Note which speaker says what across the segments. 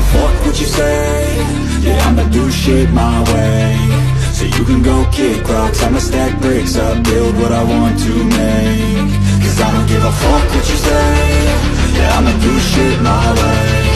Speaker 1: a fuck what you say Yeah, I'ma do shit my way So you can go kick rocks I'ma stack bricks up Build what I want to make Cause I don't give a fuck what you say Yeah, I'ma do shit my way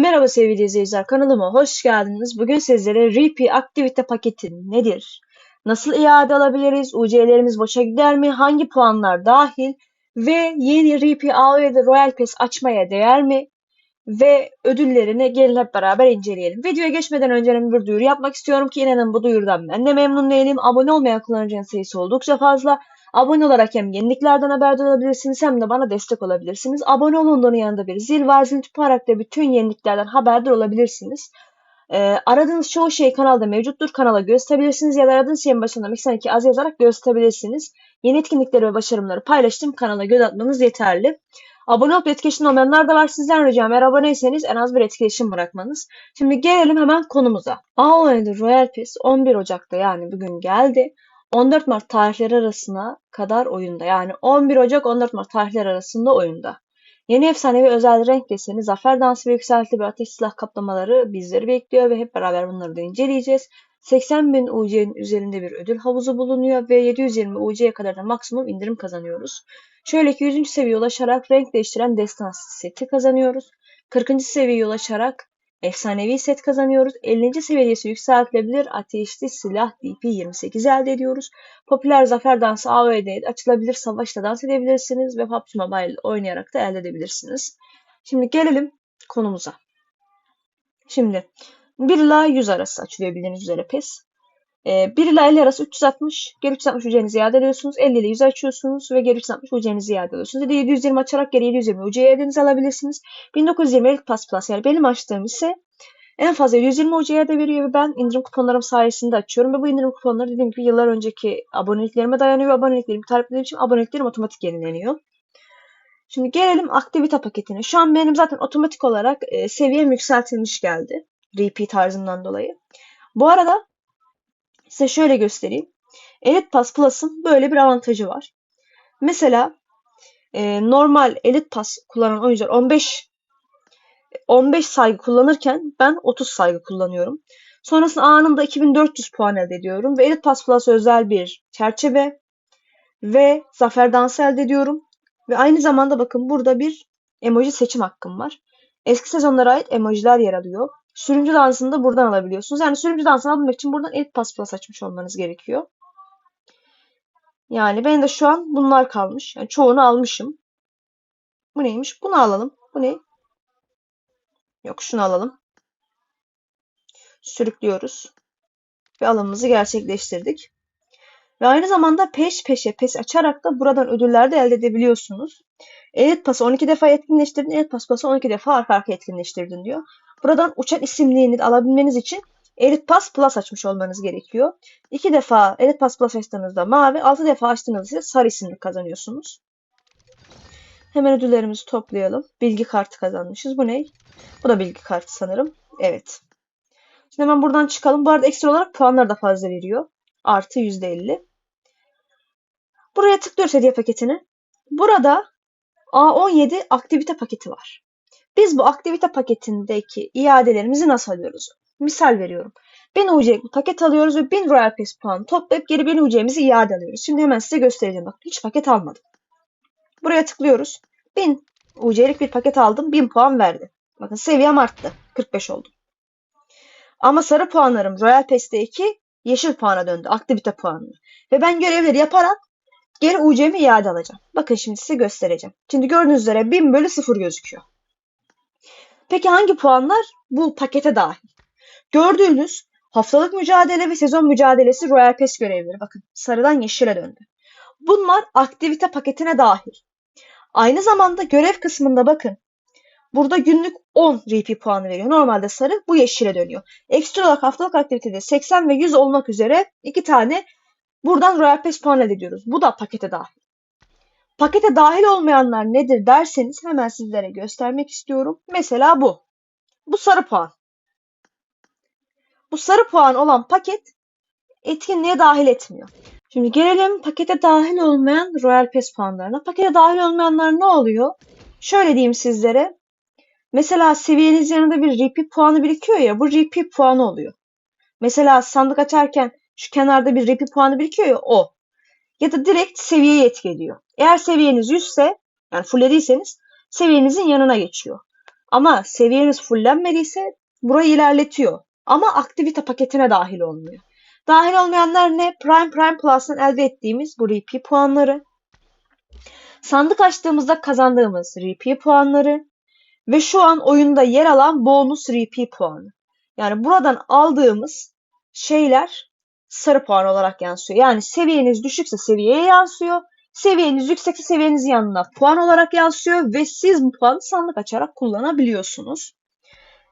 Speaker 2: Merhaba sevgili izleyiciler kanalıma hoş geldiniz. Bugün sizlere RP aktivite paketi nedir? Nasıl iade alabiliriz? UC'lerimiz boşa gider mi? Hangi puanlar dahil? Ve yeni RP AOE'de Royal Pass açmaya değer mi? Ve ödüllerini gelin hep beraber inceleyelim. Videoya geçmeden önce bir duyuru yapmak istiyorum ki inanın bu duyurudan ben de memnun değilim. Abone olmayan kullanıcının sayısı oldukça fazla. Abone olarak hem yeniliklerden haberdar olabilirsiniz hem de bana destek olabilirsiniz. Abone olunduğunun yanında bir zil var. Zil tutarak da bütün yeniliklerden haberdar olabilirsiniz. Ee, aradığınız çoğu şey kanalda mevcuttur. Kanala gösterebilirsiniz ya da aradığınız şeyin başında Mixer az yazarak gösterebilirsiniz. Yeni etkinlikleri ve başarımları paylaştım. Kanala göz atmanız yeterli. Abone olup etkileşim olmayanlar da var. Sizden ricam eğer aboneyseniz en az bir etkileşim bırakmanız. Şimdi gelelim hemen konumuza. AOE'de Royal Pass 11 Ocak'ta yani bugün geldi. 14 Mart tarihleri arasına kadar oyunda. Yani 11 Ocak 14 Mart tarihleri arasında oyunda. Yeni efsanevi özel renk deseni, zafer dansı ve yükseltili bir ateş silah kaplamaları bizleri bekliyor ve hep beraber bunları da inceleyeceğiz. 80 bin UC'nin üzerinde bir ödül havuzu bulunuyor ve 720 UC'ye kadar da maksimum indirim kazanıyoruz. Şöyle ki 100. seviyeye ulaşarak renk değiştiren destansı seti kazanıyoruz. 40. seviyeye ulaşarak efsanevi set kazanıyoruz. 50. seviyesi yükseltilebilir ateşli silah DP28 elde ediyoruz. Popüler zafer dansı AOE'de açılabilir savaşta dans edebilirsiniz ve PUBG Mobile oynayarak da elde edebilirsiniz. Şimdi gelelim konumuza. Şimdi 1 ila 100 arası açılıyor bildiğiniz üzere PES. Ee, 1 ila 50 arası 360, geri 360 UC'nizi iade ediyorsunuz. 50 ile 100 açıyorsunuz ve geri 360 UC'nizi iade ediyorsunuz. Ya da 720 açarak geri 720 UC'ye iadenizi alabilirsiniz. 1920 Elite Pass Plus yani benim açtığım ise en fazla 120 UC'ye de veriyor ve ben indirim kuponlarım sayesinde açıyorum. Ve bu indirim kuponları dediğim gibi yıllar önceki aboneliklerime dayanıyor. Aboneliklerimi taleplediğim için aboneliklerim otomatik yenileniyor. Şimdi gelelim aktivite paketine. Şu an benim zaten otomatik olarak e, seviyem yükseltilmiş geldi. RP tarzından dolayı. Bu arada size şöyle göstereyim. Elite Pass Plus'ın böyle bir avantajı var. Mesela e, normal Elite Pass kullanan oyuncular 15 15 saygı kullanırken ben 30 saygı kullanıyorum. Sonrasında anında 2400 puan elde ediyorum ve Elite Pass Plus özel bir çerçeve ve zafer dansı elde ediyorum. Ve aynı zamanda bakın burada bir emoji seçim hakkım var. Eski sezonlara ait emojiler yer alıyor. Sürümcü dansını da buradan alabiliyorsunuz. Yani sürümcü dansını alabilmek için buradan Elite Pass Plus açmış olmanız gerekiyor. Yani benim de şu an bunlar kalmış. Yani çoğunu almışım. Bu neymiş? Bunu alalım. Bu ne? Yok şunu alalım. Sürüklüyoruz. Ve alımımızı gerçekleştirdik. Ve aynı zamanda peş peşe pes açarak da buradan ödüller de elde edebiliyorsunuz. Elite Pass'ı 12 defa etkinleştirdin, Elite Pass Plus'ı 12 defa arka arka etkinleştirdin diyor. Buradan uçan isimliğini alabilmeniz için Elite Pass Plus açmış olmanız gerekiyor. 2 defa Elite Pass Plus açtığınızda mavi, 6 defa açtığınızda sarı isimlik kazanıyorsunuz. Hemen ödüllerimizi toplayalım. Bilgi kartı kazanmışız. Bu ne? Bu da bilgi kartı sanırım. Evet. Şimdi hemen buradan çıkalım. Bu arada ekstra olarak puanlar da fazla veriyor. Artı %50. Buraya tıklıyoruz hediye paketine. Burada A17 aktivite paketi var. Biz bu aktivite paketindeki iadelerimizi nasıl alıyoruz? Misal veriyorum. 1000 UC paket alıyoruz ve 1000 Royal Pass puanı toplayıp geri 1000 UC'mizi iade alıyoruz. Şimdi hemen size göstereceğim. Bak hiç paket almadım. Buraya tıklıyoruz. 1000 UC'lik bir paket aldım. 1000 puan verdi. Bakın seviyem arttı. 45 oldu. Ama sarı puanlarım Royal Pass'te 2 yeşil puana döndü. Aktivite puanı. Ve ben görevleri yaparak geri UC'mi iade alacağım. Bakın şimdi size göstereceğim. Şimdi gördüğünüz üzere 1000 bölü 0 gözüküyor. Peki hangi puanlar bu pakete dahil? Gördüğünüz haftalık mücadele ve sezon mücadelesi Royal Pass görevleri. Bakın sarıdan yeşile döndü. Bunlar aktivite paketine dahil. Aynı zamanda görev kısmında bakın. Burada günlük 10 RP puanı veriyor. Normalde sarı bu yeşile dönüyor. Ekstra olarak haftalık aktivitede 80 ve 100 olmak üzere iki tane buradan Royal Pass puan elde ediyoruz. Bu da pakete dahil. Pakete dahil olmayanlar nedir derseniz hemen sizlere göstermek istiyorum. Mesela bu. Bu sarı puan. Bu sarı puan olan paket etkinliğe dahil etmiyor. Şimdi gelelim pakete dahil olmayan Royal Pass puanlarına. Pakete dahil olmayanlar ne oluyor? Şöyle diyeyim sizlere. Mesela seviyeniz yanında bir RP puanı birikiyor ya bu RP puanı oluyor. Mesela sandık açarken şu kenarda bir RP puanı birikiyor ya o. Ya da direkt seviyeye etki ediyor. Eğer seviyeniz 100 ise yani fullediyseniz seviyenizin yanına geçiyor. Ama seviyeniz fullenmediyse burayı ilerletiyor. Ama aktivite paketine dahil olmuyor. Dahil olmayanlar ne? Prime Prime Plus'tan elde ettiğimiz bu RP puanları. Sandık açtığımızda kazandığımız RP puanları ve şu an oyunda yer alan bonus RP puanı. Yani buradan aldığımız şeyler sarı puan olarak yansıyor. Yani seviyeniz düşükse seviyeye yansıyor. Seviyeniz yüksekse seviyenizin yanına puan olarak yansıyor ve siz bu puanı sandık açarak kullanabiliyorsunuz.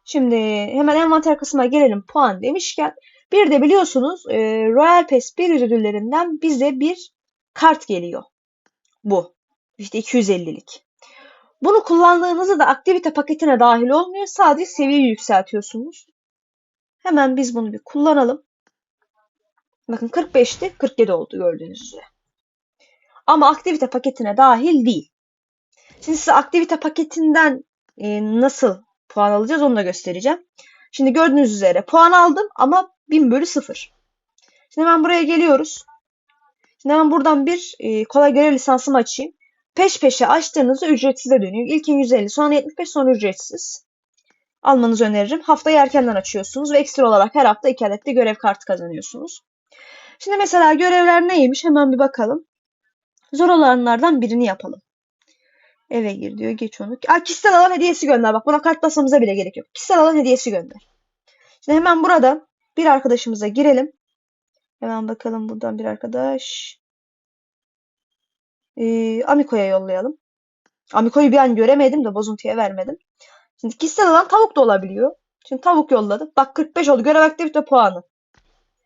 Speaker 2: Şimdi hemen envanter kısmına gelelim puan demişken. Bir de biliyorsunuz e, Royal Pass 1 ödüllerinden bize bir kart geliyor. Bu. İşte 250'lik. Bunu kullandığınızda da aktivite paketine dahil olmuyor. Sadece seviyeyi yükseltiyorsunuz. Hemen biz bunu bir kullanalım. Bakın 45'ti 47 oldu gördüğünüz üzere. Ama aktivite paketine dahil değil. Şimdi size aktivite paketinden e, nasıl puan alacağız onu da göstereceğim. Şimdi gördüğünüz üzere puan aldım ama 1000 bölü 0. Şimdi hemen buraya geliyoruz. Şimdi hemen buradan bir e, kolay görev lisansımı açayım. Peş peşe açtığınızda ücretsize dönüyor. İlkin 150, sonra 75, sonra ücretsiz. Almanızı öneririm. Haftayı erkenden açıyorsunuz ve ekstra olarak her hafta 2 adet de görev kartı kazanıyorsunuz. Şimdi mesela görevler neymiş hemen bir bakalım. Zor olanlardan birini yapalım. Eve gir diyor geç onu. Aa, kişisel alan hediyesi gönder. Bak buna kart basmamıza bile gerek yok. Kişisel alan hediyesi gönder. Şimdi hemen burada bir arkadaşımıza girelim. Hemen bakalım buradan bir arkadaş. Ee, Amiko'ya yollayalım. Amiko'yu bir an göremedim de bozuntuya vermedim. Şimdi kişisel alan tavuk da olabiliyor. Şimdi tavuk yolladı. Bak 45 oldu. Görev aktivite puanı.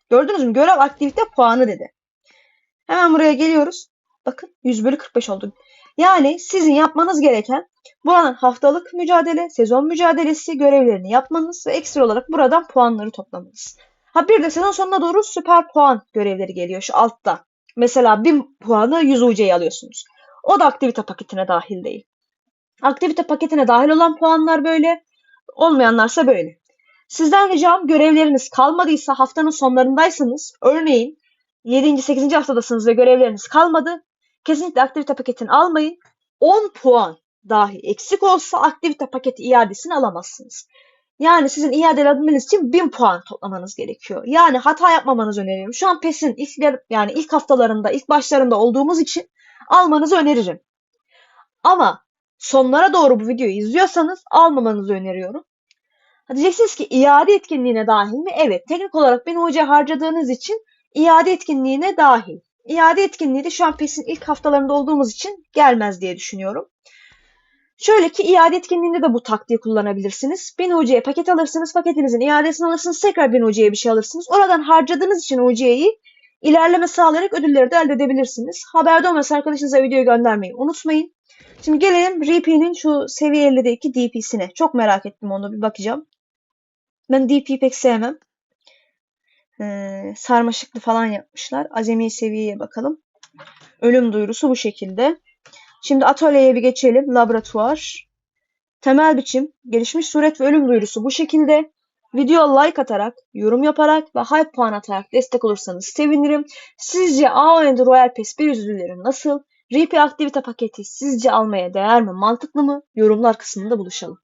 Speaker 2: Gördünüz mü? Görev aktivite puanı dedi. Hemen buraya geliyoruz. Bakın 100 bölü 45 oldu. Yani sizin yapmanız gereken buranın haftalık mücadele, sezon mücadelesi görevlerini yapmanız ve ekstra olarak buradan puanları toplamanız. Ha bir de sezon sonuna doğru süper puan görevleri geliyor şu altta. Mesela 1000 puanı 100 UC'ye alıyorsunuz. O da aktivite paketine dahil değil. Aktivite paketine dahil olan puanlar böyle, olmayanlarsa böyle. Sizden ricam görevleriniz kalmadıysa haftanın sonlarındaysanız örneğin 7. 8. haftadasınız ve görevleriniz kalmadı. Kesinlikle aktivite paketini almayın. 10 puan dahi eksik olsa aktivite paketi iadesini alamazsınız. Yani sizin iade edebilmeniz için 1000 puan toplamanız gerekiyor. Yani hata yapmamanızı öneriyorum. Şu an PES'in ilk yani ilk haftalarında, ilk başlarında olduğumuz için almanızı öneririm. Ama sonlara doğru bu videoyu izliyorsanız almamanızı öneriyorum. Diyeceksiniz ki iade etkinliğine dahil mi? Evet. Teknik olarak beni hoca harcadığınız için iade etkinliğine dahil. İade etkinliği de şu an PES'in ilk haftalarında olduğumuz için gelmez diye düşünüyorum. Şöyle ki iade etkinliğinde de bu taktiği kullanabilirsiniz. Bin hocaya paket alırsınız, paketinizin iadesini alırsınız, tekrar bin hocaya bir şey alırsınız. Oradan harcadığınız için hocayı ilerleme sağlayarak ödülleri de elde edebilirsiniz. Haberde olmasa arkadaşınıza videoyu göndermeyi unutmayın. Şimdi gelelim RP'nin şu seviye 50'deki DP'sine. Çok merak ettim onu bir bakacağım. Ben DP pek sevmem. Ee, sarmaşıklı falan yapmışlar. Azami seviyeye bakalım. Ölüm duyurusu bu şekilde. Şimdi atölyeye bir geçelim. Laboratuvar. Temel biçim, gelişmiş suret ve ölüm duyurusu bu şekilde. Video like atarak, yorum yaparak ve hype puan atarak destek olursanız sevinirim. Sizce AON'de Royal Pass bir yüzlüleri nasıl? RP aktivite paketi sizce almaya değer mi? Mantıklı mı? Yorumlar kısmında buluşalım.